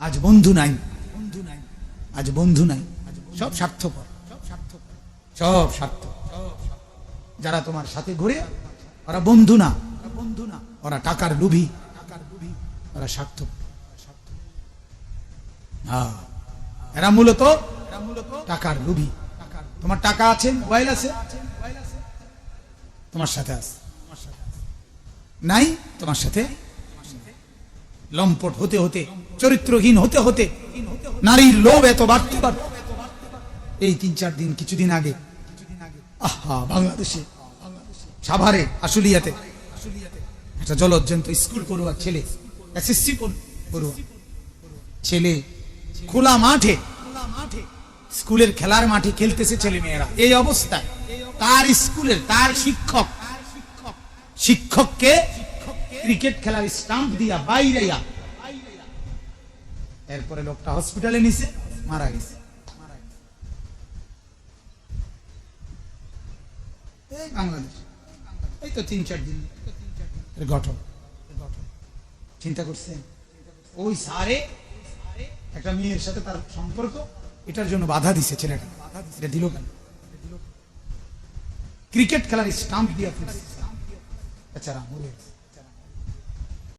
আজ বন্ধু নাই। বন্ধু নাই আজ বন্ধু নাই। সব স্বার্থপর। সব স্বার্থ যারা তোমার সাথে ঘুরে, ওরা বন্ধু না। বন্ধু না ওরা টাকার লুভি। ওরা স্বার্থ এরা মূলত টাকার লুভি। তোমার টাকা আছে, মোবাইল আছে। তোমার সাথে আছে। নাই, তোমার সাথে লম্পট হতে হতে, চরিত্রহীন হতে হতে, নারীর লোভ এত বাড়তে বাড়তে, এই তিন চার দিন কিছুদিন আগে, আহা, বাংলাদেশে, সাভারে, আশুলিয়াতে, একটা জলজ্জন্ত স্কুল পড়ুয়া ছেলে এসএসসি পড়ুয়া। ছেলে খোলা মাঠে, স্কুলের খেলার মাঠে খেলতেছে ছেলে মেয়েরা এই অবস্থায়, তার স্কুলের, তার শিক্ষক, শিক্ষককে ক্রিকেট খেলার স্টাম্প দিয়া বাইরে এরপরে লোকটা হসপিটালে নিছে, মারা গেছে। ওই সারে একটা মেয়ের সাথে তার সম্পর্ক, এটার জন্য বাধা কেন? ক্রিকেট খেলার স্টাম্প দিয়ে বেচারা।